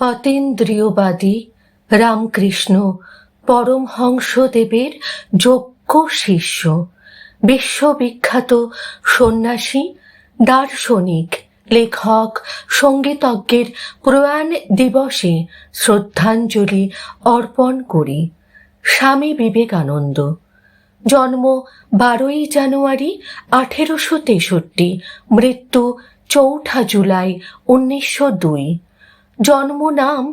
অতীন্দ্রিয়বাদী রামকৃষ্ণ পরমহংসদেবের যোগ্য শিষ্য, বিশ্ববিখ্যাত সন্ন্যাসী, দার্শনিক, লেখক, সঙ্গীতজ্ঞের প্রয়াণ দিবসে শ্রদ্ধাঞ্জলি অর্পণ করি। স্বামী বিবেকানন্দ। জন্ম বারোই জানুয়ারি আঠেরোশো তেষট্টি, মৃত্যু চৌঠা জুলাই উনিশশো দুই। জন্ম নাম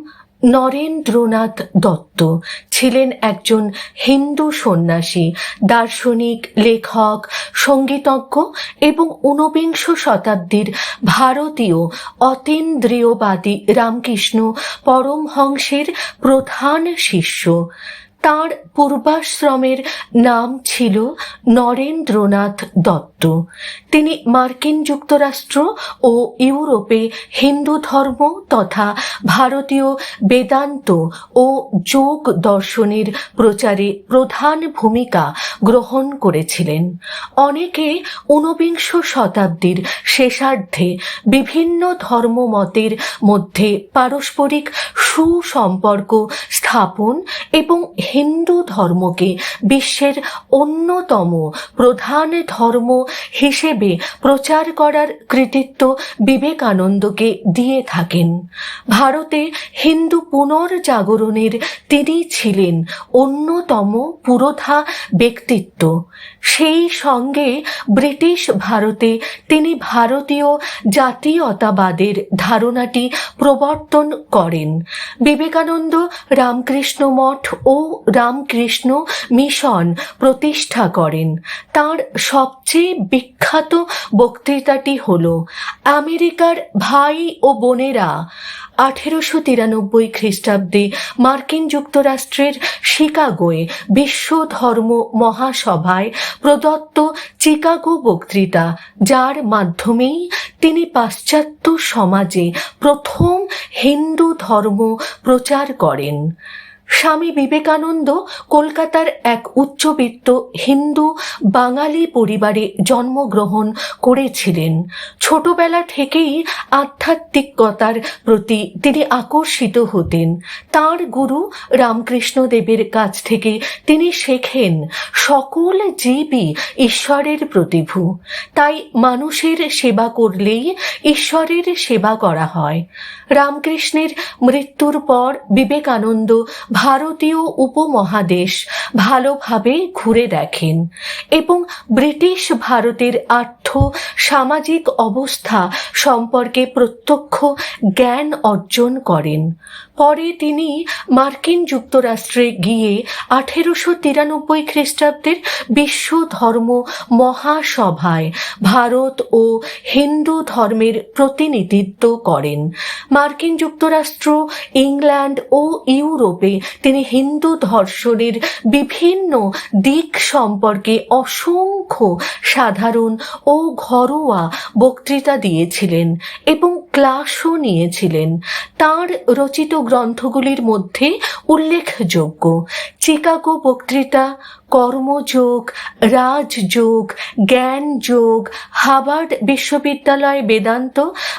নরেন্দ্রনাথ দত্ত। ছিলেন একজন হিন্দু সন্ন্যাসী, দার্শনিক, লেখক, সঙ্গীতজ্ঞ এবং ঊনবিংশ শতাব্দীর ভারতীয় অতীন্দ্রিয়বাদী রামকৃষ্ণ পরমহংসের প্রধান শিষ্য। তাঁর পূর্বাশ্রমের নাম ছিল নরেন্দ্রনাথ দত্ত। তিনি মার্কিন যুক্তরাষ্ট্র ও ইউরোপে হিন্দু ধর্ম তথা ভারতীয় বেদান্ত ও যোগ দর্শনের প্রচারে প্রধান ভূমিকা গ্রহণ করেছিলেন। অনেকে ঊনবিংশ শতাব্দীর শেষার্ধে বিভিন্ন ধর্মমতের মধ্যে পারস্পরিক সুসম্পর্ক স্থাপন এবং হিন্দু ধর্মকে বিশ্বের অন্যতম প্রধান ধর্ম হিসেবে প্রচার করার কৃতিত্ব বিবেকানন্দকে দিয়ে থাকেন। ভারতে হিন্দু পুনর্জাগরণের তিনি ছিলেন অন্যতম পুরোধা ব্যক্তিত্ব। সেই সঙ্গে ব্রিটিশ ভারতে তিনি ভারতীয় জাতীয়তাবাদের ধারণাটি প্রবর্তন করেন। বিবেকানন্দ, রামকৃষ্ণ মঠ ও রামকৃষ্ণ মিশন প্রতিষ্ঠা করেন। তার সবচেয়ে বিখ্যাত বক্তৃতাটি হল আমেরিকার ভাই ও বোনেরা আঠেরোশো তিরানব্বই খ্রিস্টাব্দে মার্কিন যুক্তরাষ্ট্রের শিকাগোয় বিশ্ব ধর্ম মহাসভায় প্রদত্ত চিকাগো বক্তৃতা, যার মাধ্যমেই তিনি পাশ্চাত্য সমাজে প্রথম হিন্দু ধর্ম প্রচার করেন। স্বামী বিবেকানন্দ কলকাতার এক উচ্চবিত্ত হিন্দু বাঙালি পরিবারে জন্মগ্রহণ করেছিলেন। ছোটবেলা থেকেই আধ্যাত্মিকতার প্রতি তিনি আকর্ষিত হতেন। তার গুরু রামকৃষ্ণদেবের কাছ থেকে তিনি শেখেন, সকল জীবই ঈশ্বরের প্রতিভু। তাই মানুষের সেবা করলেই ঈশ্বরের সেবা করা হয়। রামকৃষ্ণের মৃত্যুর পর বিবেকানন্দ ভারতীয় উপমহাদেশ ভালোভাবে ঘুরে দেখেন এবং ব্রিটিশ ভারতের আর্থ সামাজিক অবস্থা সম্পর্কে প্রত্যক্ষ জ্ঞান অর্জন করেন। পরে তিনি মার্কিন যুক্তরাষ্ট্রে গিয়ে আঠেরোশো তিরানব্বই খ্রিস্টাব্দের বিশ্ব ধর্ম মহাসভায় ভারত ও হিন্দু ধর্মের প্রতিনিধিত্ব করেন। মার্কিন যুক্তরাষ্ট্র, ইংল্যান্ড ও ইউরোপে তিনি হিন্দু ধর্ষণের বিভিন্ন দিক সম্পর্কে অসংখ্য সাধারণ ও ঘরোয়া বক্তৃতা দিয়েছিলেন এবং ক্লাসও নিয়েছিলেন। তার রচিত গ্রন্থগুলির মধ্যে উল্লেখযোগ্য। চিকাগো বক্তৃতা, কর্মযোগ, রাজযোগ, জ্ঞানযোগ হাবার্ড বিশ্ববিদ্যালয় বেদান্ত,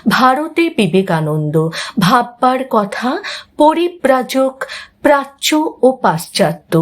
ভারতে বিবেকানন্দ, ভাববার কথা, পরিব্রাজক, প্রাচ্য ও পাশ্চাত্য।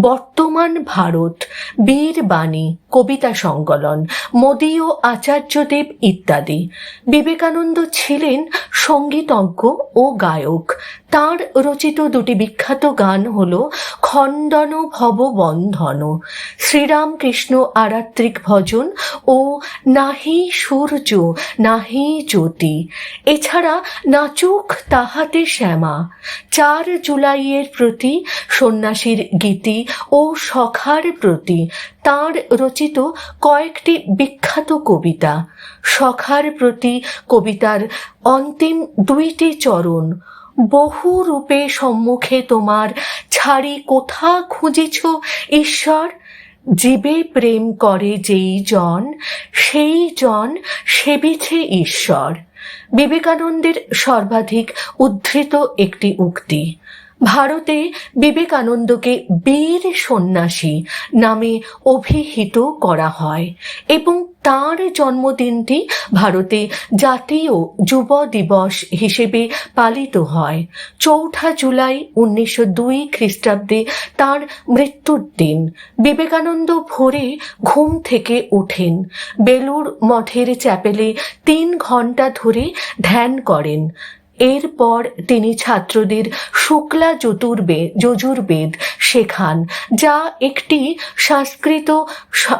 বর্তমান ভারত, বীর বাণী, কবিতা সংকলন, মদীয় আচার্যদেব ইত্যাদি। বিবেকানন্দ ছিলেন সঙ্গীতজ্ঞ ও গায়ক। তার রচিত দুটি বিখ্যাত গান হল খণ্ডন ভব বন্ধন শ্রীরামকৃষ্ণ আরাত্রিক ভজন ও নাহি সূর্য, নাহি জ্যোতি। এছাড়া নাচুক তাহাতে শ্যামা। চার জুলাইয়ের প্রতি সন্ন্যাসীর গীতি ও সখার প্রতি তাঁর রচিত কয়েকটি বিখ্যাত কবিতা। সখার প্রতি কবিতার অন্তিম দুইটি চরণ, বহু রূপে সম্মুখে তোমার ছাড়ি কোথা খুঁজিছ ঈশ্বর? জীবে প্রেম করে যেই জন সেই জন সেবিছে ঈশ্বর। বিবেকানন্দের সর্বাধিক উদ্ধৃত একটি উক্তি। ভারতে বিবেকানন্দকে বীর সন্ন্যাসী নামে অভিহিত করা হয় এবং তার জন্মদিনটি ভারতে জাতীয় যুব দিবস হিসেবে পালিত হয়। চৌঠা জুলাই উনিশশো দুই খ্রিস্টাব্দে তার মৃত্যুর দিন। বিবেকানন্দ ভোরে ঘুম থেকে ওঠেন। বেলুর মঠের চ্যাপেলে তিন ঘণ্টা ধরে ধ্যান করেন। এরপর তিনি ছাত্রদের শুক্লা চতুর্বেদ যজুর্বেদ শেখান, যা একটি সংস্কৃত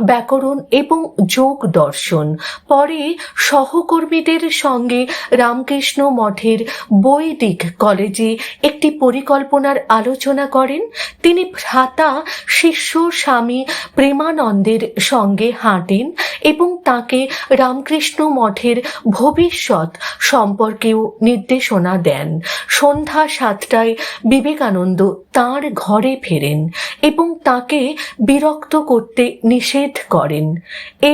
ব্যাকরণ এবং যোগ দর্শন। পরে সহকর্মীদের সঙ্গে রামকৃষ্ণ মঠের বৈদিক কলেজে একটি পরিকল্পনার আলোচনা করেন। তিনি ভ্রাতা, শিষ্য স্বামী প্রেমানন্দের সঙ্গে হাঁটেন। এবং তাকে রামকৃষ্ণ মঠের ভবিষ্যৎ সম্পর্কেও নির্দেশনা দেন। সন্ধ্যা সাতটায় বিবেকানন্দ তার ঘরে ফেরেন এবং তাকে বিরক্ত করতে নিষেধ করেন।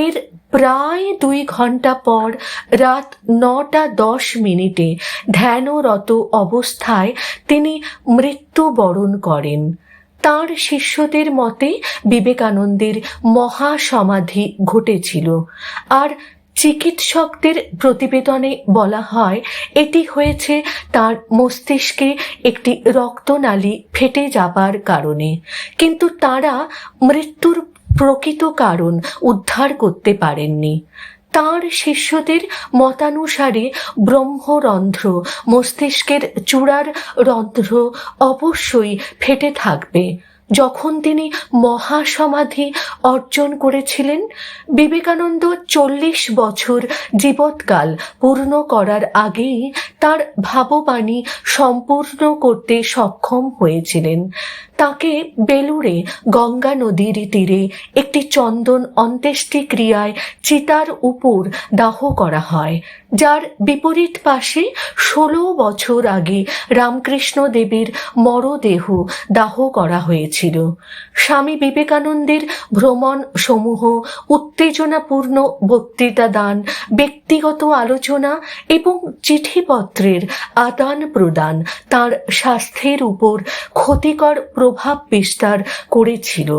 এর প্রায় দুই ঘণ্টা পর রাত নটা দশ মিনিটে ধ্যানরত অবস্থায় তিনি মৃত্যুবরণ করেন। তার শিষ্যদের মতে বিবেকানন্দের মহাসমাধি ঘটেছিল। আর চিকিৎসকদের প্রতিবেদনে বলা হয়, এটি হয়েছে তার মস্তিষ্কে একটি রক্তনালী ফেটে যাবার কারণে। কিন্তু তারা মৃত্যুর প্রকৃত কারণ উদ্ধার করতে পারেননি। তার শিষ্যদের মতানুসারে ব্রহ্মরন্ধ্র মস্তিষ্কের চূড়ার রন্ধ্র অবশ্যই ফেটে থাকবে। যখন তিনি মহাসমাধি অর্জন করেছিলেন, বিবেকানন্দ চল্লিশ বছর জীবৎকাল পূর্ণ করার আগেই তার ভাববাণী সম্পূর্ণ করতে সক্ষম হয়েছিলেন। তাকে বেলুড়ে, গঙ্গা নদীর তীরে একটি চন্দন অন্ত্যেষ্টিক্রিয়ায় চিতার উপর দাহ করা হয়, যার বিপরীত পাশে ষোলো বছর আগে রামকৃষ্ণ দেবের মরদেহ দাহ করা হয়েছিল। স্বামী বিবেকানন্দের ভ্রমণ সমূহ উত্তেজনাপূর্ণ বক্তৃতা দান, ব্যক্তিগত আলোচনা এবং চিঠিপত্রের আদান প্রদান তার স্বাস্থ্যের উপর ক্ষতিকর প্রভাব বিস্তার করেছিল।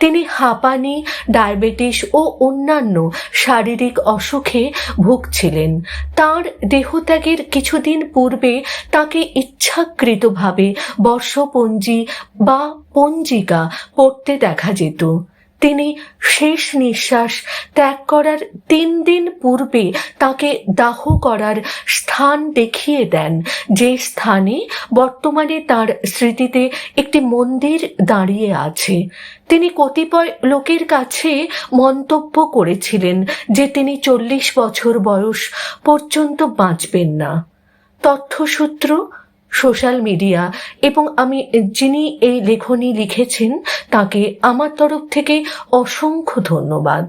তিনি হাঁপানি, ডায়াবেটিস ও অন্যান্য শারীরিক অসুখে ভুগছিলেন। তার দেহত্যাগের কিছুদিন পূর্বে তাকে ইচ্ছাকৃতভাবে বর্ষপঞ্জি বা পঞ্জিকা পড়তে দেখা যেত। তিনি শেষ নিঃশ্বাস ত্যাগ করার তিন দিন পূর্বে তাকে দাহ করার স্থান দেখিয়ে দেন। যে স্থানে বর্তমানে তার স্মৃতিতে একটি মন্দির দাঁড়িয়ে আছে। তিনি কতিপয় লোকের কাছে মন্তব্য করেছিলেন যে তিনি চল্লিশ বছর বয়স পর্যন্ত বাঁচবেন না। তথ্যসূত্র সোশ্যাল মিডিয়া এবং আমি যিনি এই লেখনী লিখেছেন তাকে আমার তরফ থেকে অসংখ্য ধন্যবাদ।